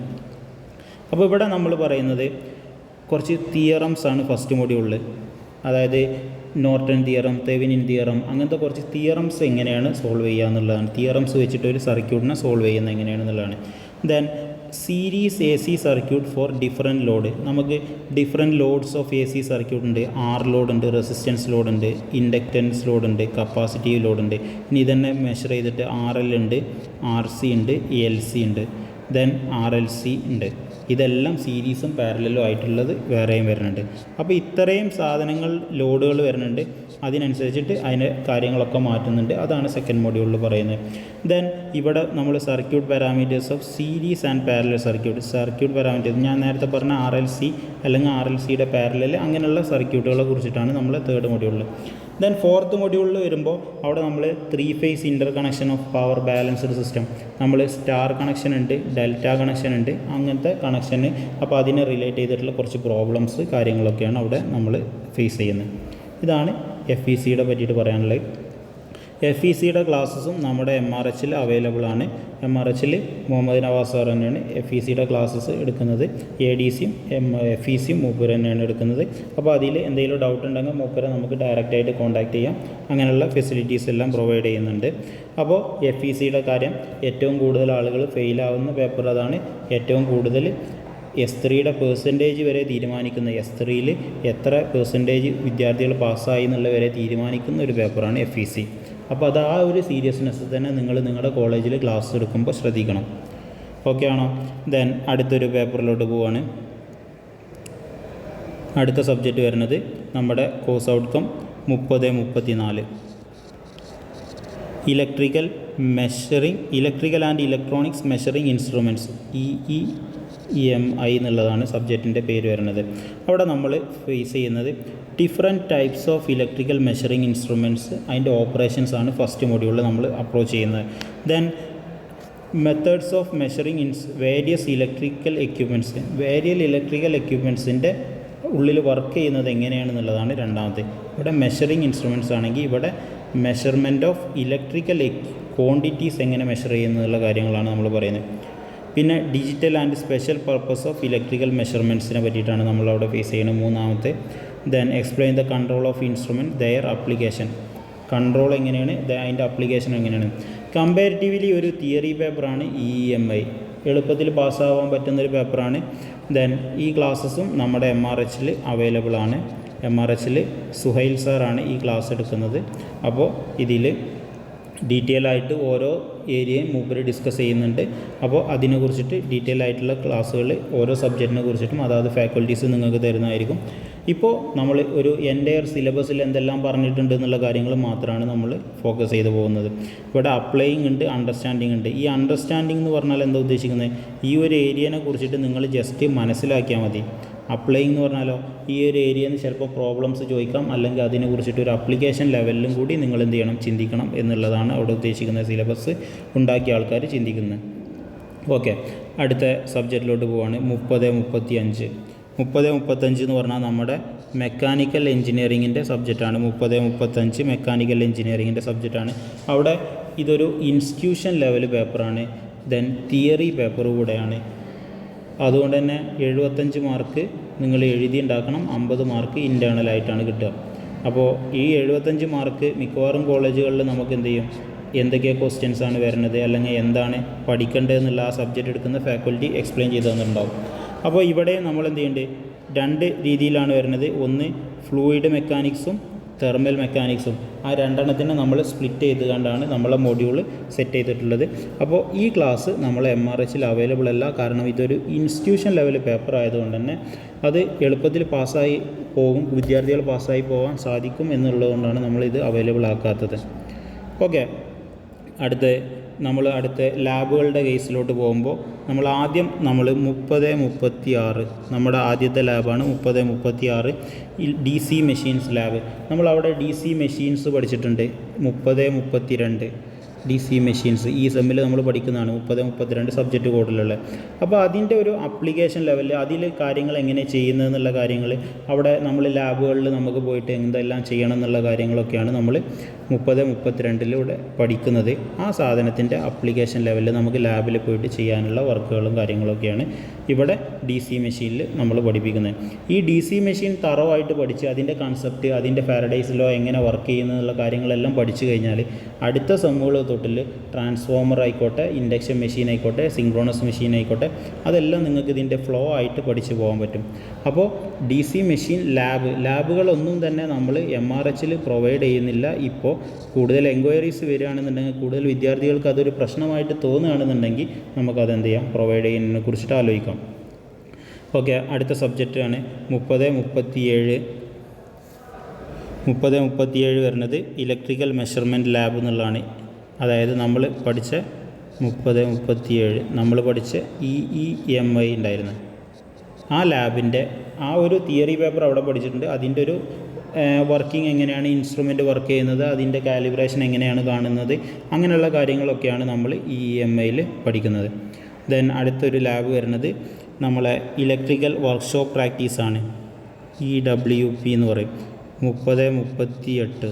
അപ്പോൾ ഇവിടെ നമ്മൾ പറയുന്നത് കുറച്ച് തിയറംസ് ആണ് ഫസ്റ്റ് മൊഡ്യൂളിൽ അതായത് നോർട്ടൺ തിയറം തെവിനിൻ തിയറം അങ്ങനത്തെ കുറച്ച് തിയറംസ് എങ്ങനെയാണ് സോൾവ് ചെയ്യുക എന്നുള്ളതാണ്. തിയറംസ് വെച്ചിട്ട് ഒരു സർക്യൂട്ടിനെ സോൾവ് ചെയ്യുന്നത് എങ്ങനെയാണെന്നുള്ളതാണ് then series A C circuit for different load നമുക്ക് different loads of A C circuit ഉണ്ട്. ആർ ലോഡ് ഉണ്ട് റെസിസ്റ്റൻസ് ലോഡ് ഉണ്ട് ഇൻഡക്റ്റൻസ് ലോഡ് ഉണ്ട് കപ്പാസിറ്റീവ് ലോഡ് ഉണ്ട്. ഇനി ഇതന്നെ മെഷർ ചെയ്തിട്ട് ആർ എൽ ഉണ്ട് ആർ സി ഉണ്ട് എൽ സി ഉണ്ട്. ദെൻ ആർ എൽ സി ഉണ്ട്. ഇതെല്ലാം സീരീസും പാരലലും ആയിട്ടുള്ളത് വേറെയും വരുന്നുണ്ട്. അപ്പോൾ ഇത്രയും സാധനങ്ങൾ ലോഡുകൾ വരുന്നുണ്ട്. അതിനനുസരിച്ചിട്ട് അതിന്റെ കാര്യങ്ങളൊക്കെ മാറ്റുന്നുണ്ട്. അതാണ് സെക്കൻഡ് മോഡ്യൂളിൽ പറയുന്നത്. ദെൻ ഇവിടെ നമ്മൾ circuit parameters of series and parallel circuit circuit parameters ഞാൻ നേരത്തെ പറഞ്ഞ ആർ എൽ സി അല്ലെങ്കിൽ ആർ എൽ സിയുടെ പാരലൽ അങ്ങനെയുള്ള സർക്യൂട്ടുകളെ കുറിച്ചിട്ടാണ് നമ്മൾ തേർഡ് മൊഡ്യൂളിൽ ദെൻ ഫോർത്ത് മൊഡ്യൂളിൽ വരുമ്പോൾ അവിടെ നമ്മൾ three phase interconnection of power balanced system നമ്മൾ സ്റ്റാർ കണക്ഷൻ ഉണ്ട് ഡെൽറ്റ കണക്ഷൻ ഉണ്ട് അങ്ങനത്തെ കണക്ഷന് അപ്പോൾ അതിനെ റിലേറ്റ് ചെയ്തിട്ടുള്ള കുറച്ച് പ്രോബ്ലംസ് കാര്യങ്ങളൊക്കെയാണ് അവിടെ നമ്മൾ ഫേസ് ചെയ്യുന്നത്. ഇതാണ് എഫ് ഇ സിയുടെ പറ്റിയിട്ട് പറയാനുള്ളത്. എഫ് ഇ സിയുടെ ക്ലാസ്സസും നമ്മുടെ എം ആർ എച്ചിൽ അവൈലബിൾ ആണ്. എം ആർ എച്ചിൽ മുഹമ്മദ് നവാസ് സാർ തന്നെയാണ് എഫ് ഇ സിയുടെ ക്ലാസ്സസ് എടുക്കുന്നത്. എ ഡി സിയും എം എഫ് ഇ സിയും മൂപ്പര് തന്നെയാണ് എടുക്കുന്നത്. അപ്പോൾ അതിൽ എന്തെങ്കിലും ഡൗട്ട് ഉണ്ടെങ്കിൽ മൂപ്പരെ നമുക്ക് ഡയറക്റ്റായിട്ട് കോൺടാക്ട് ചെയ്യാം. അങ്ങനെയുള്ള ഫെസിലിറ്റീസ് എല്ലാം പ്രൊവൈഡ് ചെയ്യുന്നുണ്ട്. അപ്പോൾ എഫ് ഇ സിയുടെ കാര്യം ഏറ്റവും കൂടുതൽ ആളുകൾ ഫെയിലാവുന്ന പേപ്പർ അതാണ് ഏറ്റവും കൂടുതൽ എസ് ത്രീയുടെ പേഴ്സന്റേജ് വരെ തീരുമാനിക്കുന്ന എസ് ത്രീയിൽ എത്ര പേഴ്സന്റേജ് വിദ്യാർത്ഥികൾ പാസ്സായി എന്നുള്ള വരെ തീരുമാനിക്കുന്ന ഒരു പേപ്പറാണ് എഫ് ഇ സി അപ്പോൾ അത് ആ ഒരു സീരിയസ്നെസ് തന്നെ നിങ്ങൾ നിങ്ങളുടെ കോളേജിൽ ക്ലാസ് എടുക്കുമ്പോൾ ശ്രദ്ധിക്കണം. ഓക്കെ ആണോ? ദെൻ അടുത്തൊരു പേപ്പറിലോട്ട് പോവാണ്. അടുത്ത സബ്ജക്റ്റ് വരുന്നത് നമ്മുടെ കോഴ്സ് ഔട്ട്കം മുപ്പത് മുപ്പത്തി നാല് electrical measuring electrical and electronics measuring instruments E E E M I എന്നുള്ളതാണ് സബ്ജക്റ്റിന്റെ പേര് വരുന്നത്. അവിടെ നമ്മൾ ഫേസ് ചെയ്യുന്നത് different types of electrical measuring instruments അതിന്റെ ഓപ്പറേഷൻസ് ആണ് ഫസ്റ്റ് മോഡ്യൂളിൽ നമ്മൾ അപ്രോച്ച് ചെയ്യുന്നത്. Then methods of measuring ins various electrical equipments various electrical എക്യുപ്മെന്റ്സിന്റെ ഉള്ളിൽ വർക്ക് ചെയ്യുന്നത് എങ്ങനെയാണെന്നുള്ളതാണ് രണ്ടാമത്തെ ഇവിടെ മെഷറിംഗ് ഇൻസ്ട്രുമെന്റ്സ് ആണെങ്കിൽ ഇവിടെ മെഷർമെന്റ് ഓഫ് ഇലക്ട്രിക്കൽ ക്വാണ്ടിറ്റീസ് എങ്ങനെ മെഷർ ചെയ്യുന്നതുള്ള കാര്യങ്ങളാണ് നമ്മൾ പറയുന്നത്. പിന്നെ digital and special purpose of electrical മെഷർമെന്റ്സിനെ പറ്റിയിട്ടാണ് നമ്മളവിടെ ഫേസ് ചെയ്യുന്നത്. മൂന്നാമത്തെ then explain the control of instrument their application control എങ്ങനെയാണ്? അതിന്റെ അപ്ലിക്കേഷൻ എങ്ങനെയാണ്? കമ്പാരിറ്റീവ്ലി ഒരു തിയറി പേപ്പറാണ് ഇ എം ഐ എളുപ്പത്തിൽ പാസ്സാവാൻ പറ്റുന്നൊരു പേപ്പറാണ് ദെൻ ഈ ക്ലാസ്സസും നമ്മുടെ എം ആർ എച്ചിൽ അവൈലബിൾ ആണ്. എം ആർ എച്ചിൽ സുഹൈൽ സാറാണ് ഈ ക്ലാസ് എടുക്കുന്നത്. അപ്പോൾ ഇതിൽ ഡീറ്റെയിൽ ആയിട്ട് ഓരോ ഏരിയയും മൂപ്പർ ഡിസ്കസ് ചെയ്യുന്നുണ്ട്. അപ്പോൾ അതിനെ കുറിച്ചിട്ട് ഡീറ്റെയിൽ ആയിട്ടുള്ള ക്ലാസ്സുകൾ ഓരോ സബ്ജക്റ്റിനെ കുറിച്ചിട്ടും അതായത് ഫാക്കൽറ്റീസ് നിങ്ങൾക്ക് തരുന്നതായിരിക്കും. ഇപ്പോൾ നമ്മൾ ഒരു എന്റെ സിലബസിൽ എന്തെല്ലാം പറഞ്ഞിട്ടുണ്ട് എന്നുള്ള കാര്യങ്ങൾ മാത്രമാണ് നമ്മൾ ഫോക്കസ് ചെയ്തു പോകുന്നത്. ഇവിടെ അപ്ലൈയിങ് ഉണ്ട് അണ്ടർസ്റ്റാൻഡിങ് ഉണ്ട്. ഈ അണ്ടർസ്റ്റാൻഡിങ് എന്ന് പറഞ്ഞാൽ എന്താ ഉദ്ദേശിക്കുന്നത്? ഈ ഒരു ഏരിയനെ കുറിച്ചിട്ട് നിങ്ങൾ ജസ്റ്റ് മനസ്സിലാക്കിയാൽ മതി. അപ്ലൈയിങ് എന്ന് പറഞ്ഞാലോ ഈ ഒരു ഏരിയയിൽ നിന്ന് ചിലപ്പോൾ പ്രോബ്ലംസ് ചോദിക്കാം. അല്ലെങ്കിൽ അതിനെ കുറിച്ചിട്ട് ഒരു അപ്ലിക്കേഷൻ ലെവലിലും കൂടി നിങ്ങൾ എന്ത് ചെയ്യണം ചിന്തിക്കണം എന്നുള്ളതാണ് അവിടെ ഉദ്ദേശിക്കുന്ന സിലബസ് ഉണ്ടാക്കിയ ആൾക്കാർ ചിന്തിക്കുന്നത്. ഓക്കെ അടുത്ത സബ്ജക്റ്റിലോട്ട് പോവാണ്. മുപ്പത് മുപ്പത്തി അഞ്ച് മുപ്പത് മുപ്പത്തഞ്ച് എന്ന് പറഞ്ഞാൽ നമ്മുടെ മെക്കാനിക്കൽ എഞ്ചിനീയറിങ്ങിന്റെ സബ്ജക്റ്റാണ് മുപ്പത് മുപ്പത്തഞ്ച് മെക്കാനിക്കൽ എഞ്ചിനീയറിങ്ങിന്റെ സബ്ജക്റ്റാണ് അവിടെ ഇതൊരു ഇൻസ്റ്റിറ്റ്യൂഷൻ ലെവൽ പേപ്പറാണ് ദെൻ തിയറി പേപ്പർ കൂടെയാണ്. അതുകൊണ്ട് തന്നെ എഴുപത്തഞ്ച് മാർക്ക് നിങ്ങൾ എഴുതി ഉണ്ടാക്കണം അമ്പത് മാർക്ക് ഇന്റേണലായിട്ടാണ് കിട്ടുക. അപ്പോൾ ഈ എഴുപത്തഞ്ച് മാർക്ക് മിക്കവാറും കോളേജുകളിൽ നമുക്ക് എന്ത് ചെയ്യും? എന്തൊക്കെ ക്വസ്റ്റ്യൻസ് ആണ് വരുന്നത് അല്ലെങ്കിൽ എന്താണ് പഠിക്കേണ്ടതെന്നുള്ള ആ സബ്ജക്റ്റ് എടുക്കുന്ന ഫാക്കൽറ്റി എക്സ്പ്ലെയിൻ ചെയ്ത് തന്നിട്ടുണ്ടാവും. അപ്പോൾ ഇവിടെ നമ്മൾ എന്ത് ചെയ്യുന്നുണ്ട് രണ്ട് രീതിയിലാണ് വരുന്നത് ഒന്ന് ഫ്ലൂയിഡ് മെക്കാനിക്സും തെർമൽ മെക്കാനിക്സും ആ രണ്ടെണ്ണത്തിനെ നമ്മൾ സ്പ്ലിറ്റ് ചെയ്ത് കണ്ടാണ് നമ്മളെ മൊഡ്യൂൾ സെറ്റ് ചെയ്തിട്ടുള്ളത്. അപ്പോൾ ഈ ക്ലാസ് നമ്മൾ എം ആർ എച്ചിൽ അവൈലബിൾ അല്ല. കാരണം ഇതൊരു ഇൻസ്റ്റിറ്റ്യൂഷൻ ലെവൽ പേപ്പർ ആയതുകൊണ്ട് തന്നെ അത് എളുപ്പത്തിൽ പാസ്സായി പോകും വിദ്യാർത്ഥികൾ പാസ്സായി പോകാൻ സാധിക്കും എന്നുള്ളതുകൊണ്ടാണ് നമ്മളിത് അവൈലബിൾ ആക്കാത്തത്. ഓക്കെ അടുത്ത നമ്മൾ അടുത്ത ലാബുകളുടെ കേസിലോട്ട് പോകുമ്പോൾ നമ്മൾ ആദ്യം നമ്മൾ മുപ്പത് മുപ്പത്തി ആറ് നമ്മുടെ ആദ്യത്തെ ലാബാണ് മുപ്പത് മുപ്പത്തി ആറ് ഡി സി മെഷീൻസ് ലാബ് നമ്മളവിടെ ഡി സി മെഷീൻസ് പഠിച്ചിട്ടുണ്ട് മുപ്പത് മുപ്പത്തി രണ്ട് ഡി സി മെഷീൻസ് ഈ സെമ്മിൽ നമ്മൾ പഠിക്കുന്നതാണ് മുപ്പത് മുപ്പത്തിരണ്ട് സബ്ജക്റ്റ് കോഡിലുള്ള അപ്പോൾ അതിന്റെ ഒരു അപ്ലിക്കേഷൻ ലെവലിൽ അതിൽ കാര്യങ്ങൾ എങ്ങനെ ചെയ്യുന്നതെന്നുള്ള കാര്യങ്ങൾ അവിടെ നമ്മൾ ലാബുകളിൽ നമുക്ക് പോയിട്ട് എന്തെല്ലാം ചെയ്യണം എന്നുള്ള കാര്യങ്ങളൊക്കെയാണ് നമ്മൾ മുപ്പത് മുപ്പത്തിരണ്ടിലൂടെ പഠിക്കുന്നത്. ആ സാധനത്തിന്റെ അപ്ലിക്കേഷൻ ലെവലിൽ നമുക്ക് ലാബിൽ പോയിട്ട് ചെയ്യാനുള്ള വർക്കുകളും കാര്യങ്ങളൊക്കെയാണ് ഇവിടെ ഡി സി മെഷീനിൽ നമ്മൾ പഠിപ്പിക്കുന്നത്. ഈ ഡി സി മെഷീൻ തറവായിട്ട് പഠിച്ച് അതിന്റെ കൺസെപ്റ്റ് അതിന്റെ പാരഡൈസ് ലോ എങ്ങനെ വർക്ക് ചെയ്യുന്നതെന്നുള്ള കാര്യങ്ങളെല്ലാം പഠിച്ചു കഴിഞ്ഞാൽ അടുത്ത സെമ്മുകൾ തൊട്ടിൽ ട്രാൻസ്ഫോമർ ആയിക്കോട്ടെ ഇൻഡക്ഷൻ മെഷീൻ ആയിക്കോട്ടെ സിങ്ക്രോണസ് മെഷീൻ ആയിക്കോട്ടെ അതെല്ലാം നിങ്ങൾക്ക് ഇതിന്റെ ഫ്ലോ ആയിട്ട് പഠിച്ചു പോകാൻ പറ്റും. അപ്പോൾ ഡി സി മെഷീൻ ലാബ് ലാബുകളൊന്നും തന്നെ നമ്മൾ എം ആർ എച്ചിൽ പ്രൊവൈഡ് ചെയ്യുന്നില്ല. ഇപ്പോൾ കൂടുതൽ എൻക്വയറീസ് വരികയാണെന്നുണ്ടെങ്കിൽ കൂടുതൽ വിദ്യാർത്ഥികൾക്ക് അതൊരു പ്രശ്നമായിട്ട് തോന്നുകയാണെന്നുണ്ടെങ്കിൽ നമുക്കത് എന്ത് ചെയ്യാം? പ്രൊവൈഡ് ചെയ്യുന്നതിനെ കുറിച്ചിട്ട് ആലോചിക്കാം. ഓക്കെ അടുത്ത സബ്ജക്റ്റാണ് മുപ്പത് മുപ്പത്തിയേഴ്. മുപ്പത് മുപ്പത്തിയേഴ് വരുന്നത് ഇലക്ട്രിക്കൽ മെഷർമെന്റ് ലാബ് എന്നുള്ളതാണ്. അതായത് നമ്മൾ പഠിച്ച മുപ്പത് മുപ്പത്തിയേഴ് നമ്മൾ പഠിച്ച ഇ ഇ എം ഐ ഉണ്ടായിരുന്നു. ആ ലാബിന്റെ ആ ഒരു തിയറി പേപ്പർ അവിടെ പഠിച്ചിട്ടുണ്ട്. അതിന്റെ ഒരു വർക്കിംഗ് എങ്ങനെയാണ് ഇൻസ്ട്രുമെന്റ് വർക്ക് ചെയ്യുന്നത് അതിന്റെ കാലിബ്രേഷൻ എങ്ങനെയാണ് കാണുന്നത് അങ്ങനെയുള്ള കാര്യങ്ങളൊക്കെയാണ് നമ്മൾ ഇ എം ഐയിൽ പഠിക്കുന്നത്. ദെൻ അടുത്തൊരു ലാബ് വരുന്നത് നമ്മളെ ഇലക്ട്രിക്കൽ വർക്ക്ഷോപ്പ് പ്രാക്ടീസാണ്. ഇ ഡബ്ല്യു പി എന്ന് പറയും. മുപ്പത് മുപ്പത്തി എട്ട്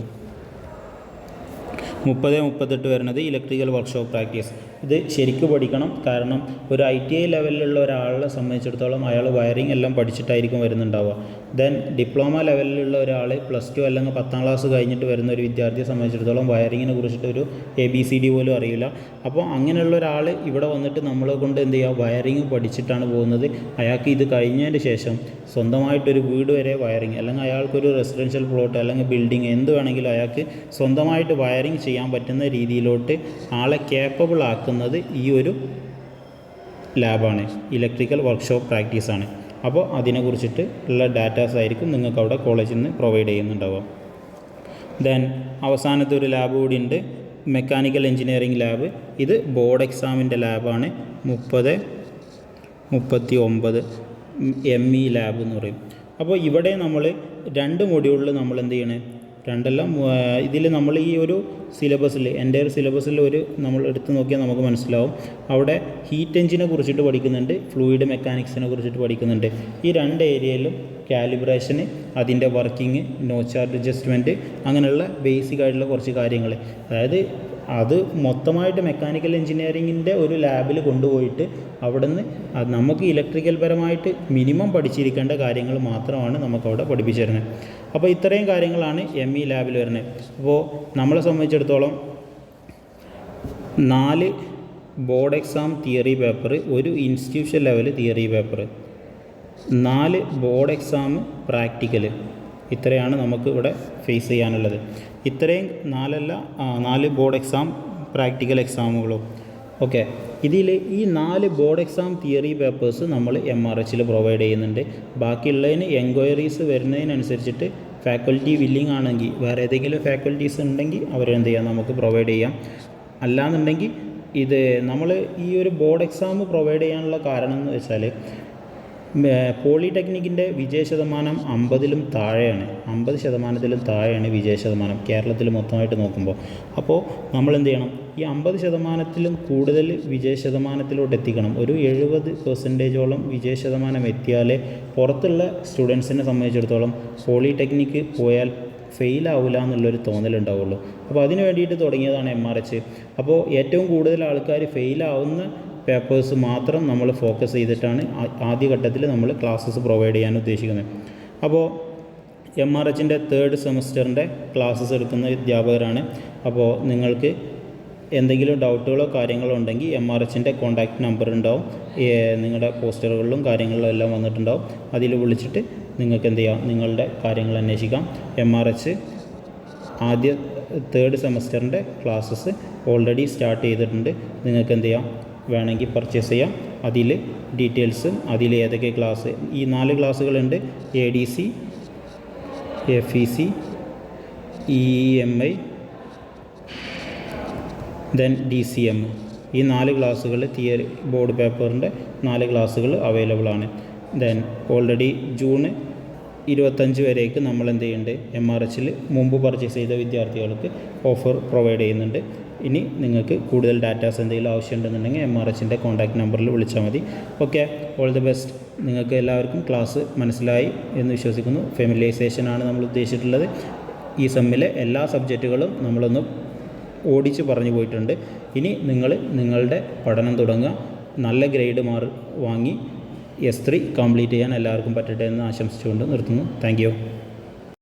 മുപ്പത് മുപ്പത്തെട്ട് വരുന്നത് ഇലക്ട്രിക്കൽ വർക്ക്ഷോപ്പ് പ്രാക്ടീസ് ഇത് ശരിക്കും പഠിക്കണം. കാരണം ഒരു ഐ ടി ഐ ലെവലിലുള്ള ഒരാളെ സംബന്ധിച്ചിടത്തോളം അയാൾ വയറിംഗ് എല്ലാം പഠിച്ചിട്ടായിരിക്കും വരുന്നുണ്ടാവുക. ദെൻ ഡിപ്ലോമ ലെവലിലുള്ള ഒരാൾ പ്ലസ് ടു അല്ലെങ്കിൽ പത്താം ക്ലാസ് കഴിഞ്ഞിട്ട് വരുന്ന ഒരു വിദ്യാർത്ഥിയെ സംബന്ധിച്ചിടത്തോളം വയറിങ്ങിനെ കുറിച്ചിട്ട് ഒരു എ ബി സി ഡി പോലും അറിയില്ല. അപ്പോൾ അങ്ങനെയുള്ള ഒരാൾ ഇവിടെ വന്നിട്ട് നമ്മളെ കൊണ്ട് എന്ത് ചെയ്യുക വയറിങ് പഠിച്ചിട്ടാണ് പോകുന്നത്. അയാൾക്ക് ഇത് കഴിഞ്ഞതിന് ശേഷം സ്വന്തമായിട്ടൊരു വീട് വരെ വയറിങ് അല്ലെങ്കിൽ അയാൾക്കൊരു റെസിഡൻഷ്യൽ പ്ലോട്ട് അല്ലെങ്കിൽ ബിൽഡിംഗ് എന്ത് വേണമെങ്കിലും അയാൾക്ക് സ്വന്തമായിട്ട് വയറിങ് ചെയ്യാൻ പറ്റുന്ന രീതിയിലോട്ട് ആളെ കേപ്പബിൾ ആക്കുന്നത് ഈ ഒരു ലാബാണ് ഇലക്ട്രിക്കൽ വർക്ക്ഷോപ്പ് പ്രാക്ടീസാണ് അപ്പോൾ അതിനെക്കുറിച്ചിട്ട് ഉള്ള ഡാറ്റാസ് ആയിരിക്കും നിങ്ങൾക്ക് അവിടെ കോളേജിൽ നിന്ന് പ്രൊവൈഡ് ചെയ്യുന്നുണ്ടാവുക. ദെൻ അവസാനത്തെ ഒരു ലാബ് കൂടി ഉണ്ട്. മെക്കാനിക്കൽ എഞ്ചിനീയറിംഗ് ലാബ് ഇത് ബോർഡ് എക്സാമിന്റെ ലാബാണ് മുപ്പത് മുപ്പത്തി ഒമ്പത് എം ഇ ലാബ് എന്ന് പറയും. അപ്പോൾ ഇവിടെ നമ്മൾ രണ്ട് മൊഡ്യൂളിൽ നമ്മൾ എന്ത് ചെയ്യണേ? രണ്ടെല്ലാം ഇതിൽ നമ്മൾ ഈ ഒരു സിലബസിൽ എന്റെ ഒരു സിലബസിൽ ഒരു നമ്മൾ എടുത്തു നോക്കിയാൽ നമുക്ക് മനസ്സിലാവും. അവിടെ ഹീറ്റ് എഞ്ചിനെ കുറിച്ചിട്ട് പഠിക്കുന്നുണ്ട് ഫ്ലൂയിഡ് മെക്കാനിക്സിനെ കുറിച്ചിട്ട് പഠിക്കുന്നുണ്ട്. ഈ രണ്ട് ഏരിയയിലും കാലിബ്രേഷന് അതിന്റെ വർക്കിംഗ് നോ ചാർജ് അഡ്ജസ്റ്റ്മെന്റ് അങ്ങനെയുള്ള ബേസിക് ആയിട്ടുള്ള കുറച്ച് കാര്യങ്ങൾ അതായത് അത് മൊത്തമായിട്ട് മെക്കാനിക്കൽ എഞ്ചിനീയറിങ്ങിന്റെ ഒരു ലാബിൽ കൊണ്ടുപോയിട്ട് അവിടുന്ന് നമുക്ക് ഇലക്ട്രിക്കൽ പരമായിട്ട് മിനിമം പഠിച്ചിരിക്കേണ്ട കാര്യങ്ങൾ മാത്രമാണ് നമുക്കവിടെ പഠിപ്പിച്ചു തരുന്നത് അപ്പോൾ ഇത്രയും കാര്യങ്ങളാണ് എം ഇ ലാബിൽ വരുന്നത് അപ്പോൾ നമ്മളെ സംബന്ധിച്ചിടത്തോളം നാല് ബോർഡ് എക്സാം തിയറി പേപ്പർ ഒരു ഇൻസ്റ്റിറ്റ്യൂഷൻ ലെവൽ തിയറി പേപ്പർ നാല് ബോർഡ് എക്സാം പ്രാക്ടിക്കൽ ഇത്രയാണ് നമുക്ക് ഇവിടെ ഫേസ് ചെയ്യാനുള്ളത്. ഇത്രയും നാലല്ല നാല് ബോർഡ് എക്സാം പ്രാക്ടിക്കൽ എക്സാമുകളും ഓക്കെ ഇതിൽ ഈ നാല് ബോർഡ് എക്സാം തിയറി പേപ്പേഴ്സ് നമ്മൾ എം ആർ എച്ചിൽ പ്രൊവൈഡ് ചെയ്യുന്നുണ്ട്. ബാക്കിയുള്ളതിന് എൻക്വയറീസ് വരുന്നതിനനുസരിച്ചിട്ട് ഫാക്കൽറ്റി വില്ലിംഗ് ആണെങ്കിൽ വേറെ ഏതെങ്കിലും ഫാക്കൽറ്റീസ് ഉണ്ടെങ്കിൽ അവരെന്ത് ചെയ്യാം? നമുക്ക് പ്രൊവൈഡ് ചെയ്യാം. അല്ലാന്നുണ്ടെങ്കിൽ ഇത് നമ്മൾ ഈ ഒരു ബോർഡ് എക്സാം പ്രൊവൈഡ് ചെയ്യാനുള്ള കാരണം എന്ന് വെച്ചാൽ പോളിടെക്നിക്കിന്റെ വിജയ ശതമാനം അമ്പതിലും താഴെയാണ്. അമ്പത് ശതമാനത്തിലും താഴെയാണ് വിജയ ശതമാനം കേരളത്തിൽ മൊത്തമായിട്ട് നോക്കുമ്പോൾ. അപ്പോൾ നമ്മൾ എന്ത് ചെയ്യണം ഈ അമ്പത് ശതമാനത്തിലും കൂടുതൽ വിജയ ശതമാനത്തിലോട്ട് എത്തിക്കണം ഒരു എഴുപത് പെർസെന്റേജോളം വിജയ ശതമാനം എത്തിയാലേ പുറത്തുള്ള സ്റ്റുഡൻസിനെ സംബന്ധിച്ചിടത്തോളം പോളിടെക്നിക്ക് പോയാൽ ഫെയിൽ ആവില്ല എന്നുള്ളൊരു തോന്നലുണ്ടാവുള്ളൂ. അപ്പോൾ അതിന് വേണ്ടിയിട്ട് തുടങ്ങിയതാണ് എം ആർ എച്ച്. അപ്പോൾ ഏറ്റവും കൂടുതൽ ആൾക്കാർ ഫെയിലാവുന്ന പേപ്പേഴ്സ് മാത്രം നമ്മൾ ഫോക്കസ് ചെയ്തിട്ടാണ് ആദ്യഘട്ടത്തിൽ നമ്മൾ ക്ലാസ്സസ് പ്രൊവൈഡ് ചെയ്യാൻ ഉദ്ദേശിക്കുന്നത്. അപ്പോൾ എം ആർ എച്ചിന്റെ തേർഡ് സെമസ്റ്ററിന്റെ ക്ലാസ്സസ് എടുക്കുന്ന അധ്യാപകരാണ്. അപ്പോൾ നിങ്ങൾക്ക് എന്തെങ്കിലും ഡൗട്ടുകളോ കാര്യങ്ങളോ ഉണ്ടെങ്കിൽ എം ആർ എച്ചിന്റെ കോൺടാക്റ്റ് നമ്പർ ഉണ്ടാവും. നിങ്ങളുടെ പോസ്റ്ററുകളിലും കാര്യങ്ങളിലും എല്ലാം വന്നിട്ടുണ്ടാവും. അതിൽ വിളിച്ചിട്ട് നിങ്ങൾക്ക് എന്ത് ചെയ്യാം? നിങ്ങളുടെ കാര്യങ്ങൾ അന്വേഷിക്കാം. എം ആർ എച്ച് ആദ്യ തേർഡ് സെമസ്റ്ററിന്റെ ക്ലാസ്സസ് ഓൾറെഡി സ്റ്റാർട്ട് ചെയ്തിട്ടുണ്ട്. നിങ്ങൾക്ക് എന്ത് ചെയ്യാം? വേണമെങ്കിൽ പർച്ചേസ് ചെയ്യാം. അതിൽ ഡീറ്റെയിൽസ് അതിൽ ഏതൊക്കെ ക്ലാസ് ഈ നാല് ക്ലാസ്സുകളുണ്ട് A D C F E C E M I then D C M ഈ നാല് ക്ലാസ്സുകൾ തിയറി ബോർഡ് പേപ്പറിന്റെ നാല് ക്ലാസ്സുകൾ അവൈലബിൾ ആണ്. ദെൻ ഓൾറെഡി ജൂൺ ഇരുപത്തഞ്ച് വരേക്ക് നമ്മൾ എന്ത് ചെയ്യുന്നുണ്ട്? എം ആർ എച്ചിൽ മുമ്പ് പർച്ചേസ് ചെയ്ത വിദ്യാർത്ഥികൾക്ക് ഓഫർ പ്രൊവൈഡ് ചെയ്യുന്നുണ്ട്. ഇനി നിങ്ങൾക്ക് കൂടുതൽ ഡാറ്റാസ് എന്തെങ്കിലും ആവശ്യമുണ്ടെന്നുണ്ടെങ്കിൽ എം ആർ എച്ചിന്റെ കോൺടാക്ട് നമ്പറിൽ വിളിച്ചാൽ മതി. ഓക്കെ ഓൾ ദി ബെസ്റ്റ് നിങ്ങൾക്ക് എല്ലാവർക്കും ക്ലാസ് മനസ്സിലായി എന്ന് വിശ്വസിക്കുന്നു. ഫെമിലൈസേഷൻ ആണ് നമ്മൾ ഉദ്ദേശിച്ചിട്ടുള്ളത്. ഈ സെമ്മിലെ എല്ലാ സബ്ജക്റ്റുകളും നമ്മളൊന്ന് ഓടിച്ച് പറഞ്ഞു പോയിട്ടുണ്ട്. ഇനി നിങ്ങൾ നിങ്ങളുടെ പഠനം തുടങ്ങുക. നല്ല ഗ്രേഡ് മാർ വാങ്ങി എസ് ത്രീ കംപ്ലീറ്റ് ചെയ്യാൻ എല്ലാവർക്കും പറ്റട്ടെ എന്ന് ആശംസിച്ചുകൊണ്ട് നിർത്തുന്നു. താങ്ക്